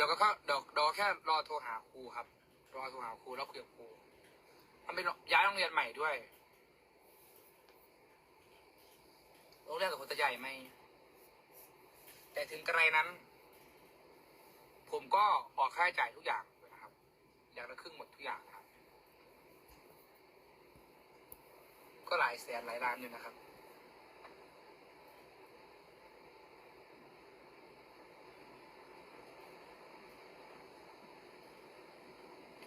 ดี๋ยวก็เดี๋ยวเดี๋ยวแค่รอโทรหาครูครับ รอโทรหาครูแล้วคุยกับครูมันเป็นย้ายโรงเรียนใหม่ด้วยโรงเรียนกับผมจะใหญ่ไหมแต่ถึงกระไรนั้น ผมก็ออกค่าใช้จ่ายทุกอย่างเลยนะครับ อย่างละครึ่งหมดทุกอย่างนะครับ ก็หลายแสนหลายล้านอยู่นะครับ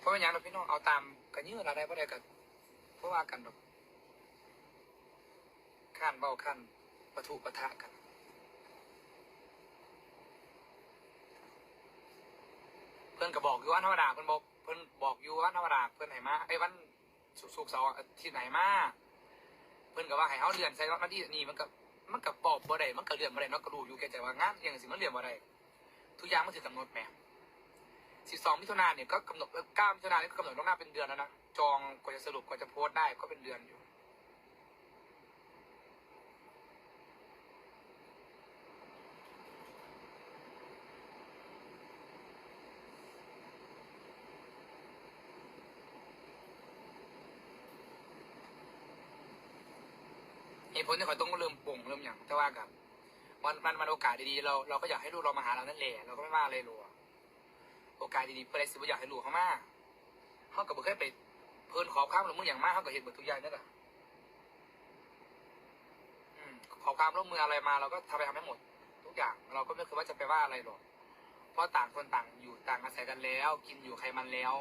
เพราะว่าอย่างเราพี่น้องเอาตามกันยืดเราได้เพราะได้กันเพราะว่ากันแบบขั้นเบาขั้นประทุประทะกันเพื่อนก็บอกอยู่ว่าธรรมดาเพื่อนบอกเพื่อนบอกอยู่ว่าธรรมดาเพื่อนไหนมาไอ้วันสุกร์ศุกร์เสาร์ที่ไหนมาเพื่อนก็ว่าให้เขาเรียนใส่วันที่นี่มันก็มันก็บอกบ่ได้มันก็เรียนบ่ได้เนาะก็รู้อยู่แก่ใจว่างานอย่างสิมันเรียนบ่ได้ทุกอย่างมันถือกำหนดแหม สิบสองมิถุนาเนี่ยก็กำหนดเก้ามิถุนาเนี่ยก็กำหนดล่วงหน้าเป็นเดือนแล้วนะ จองกว่าจะสรุปกว่าจะโพสต์ได้ก็เป็นเดือนอยู่ เหตุผลที่เขาต้องเริ่มป่งเริ่มอย่างแต่ว่ากับมันมันมันโอกาสดีๆเราเราก็อยากให้ลูกเรามาหาเรานั่นแหละเราก็ไม่ว่าอะไรหรอก โอกาสดีๆเพื่ออะไรสิบอยากให้ลูกเขามากเขากับบุเคยไปเพิ่นขอความร่วมมืออย่างมากเขาก็เห็นหมดทุกอย่างนั่นแหละอืมขอความร่วมมืออะไรมาเราก็ทำไปทำให้หมด ทุกอย่างเราก็ไม่เคยว่าจะไปว่าอะไรหรอกเพราะต่างคนต่างอยู่ต่างอาศัยกันแล้ว กินอยู่ใครมันแล้ว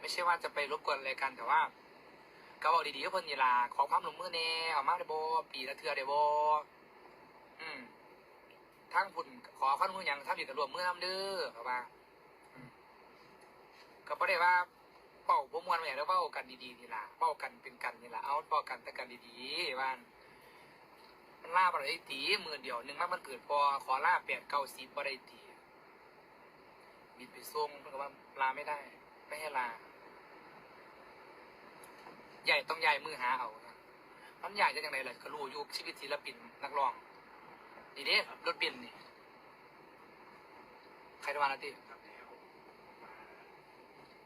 ไม่ใช่ว่าจะไปรบกวนอะไรกันแต่ว่าก็บอกดีๆก็เพิ่นยีลาขอความร่วมมือแน่เอามาได้บ่ปีละเทือได้บ่อืมทั้งพุ่นขอความร่วมมือหยังถ้าอยู่กับรวมมือนํเด้อเข้าว่า ก็บ่ได้ว่าเป้าบ่มวนแม่แล้วเว้ากันดีๆนี่ล่ะเว้ากันเป็นกันนี่ล่ะเอาเว้ากันแต่กันดีๆว่านมันลาบ่ได้ตีมือเดียวหนึ่งมันมันเกิดพอขอลา8 9 10บ่ได้ตีบิดไปส่งเพิ่นก็ว่าลาไม่ได้ ไม่ให้ลา ใหญ่ต้องใหญ่มือหาเอานะมันใหญ่จะยังไงล่ะก็รู้อยู่ชีวิตศิลปินนักร้องดีเด้รถบินนี่ใครจะมานาที ครับแล้วมา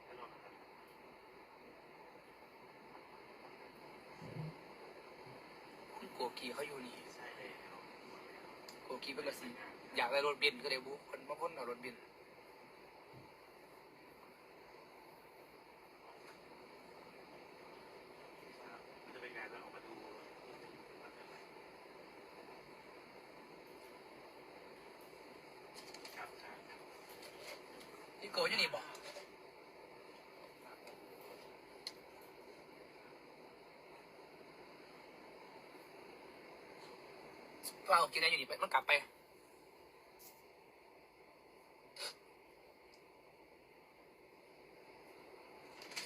ตลอดครับ คุณโกกีเขาอยู่นี่ใช่แล้วโกกีเป็นกระสีอยากได้รถบินก็เลยบุคนบางคนเอารถบินครับมันจะเป็นงานแล้วออกมาดูครับครับนี่โกอยู่นี่บอก เอากินอะไรอยู่นี่ไปมันกลับไป